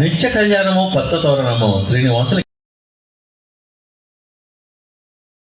నిత్య కళ్యాణము పచ్చ తోరణము. శ్రీనివాసుని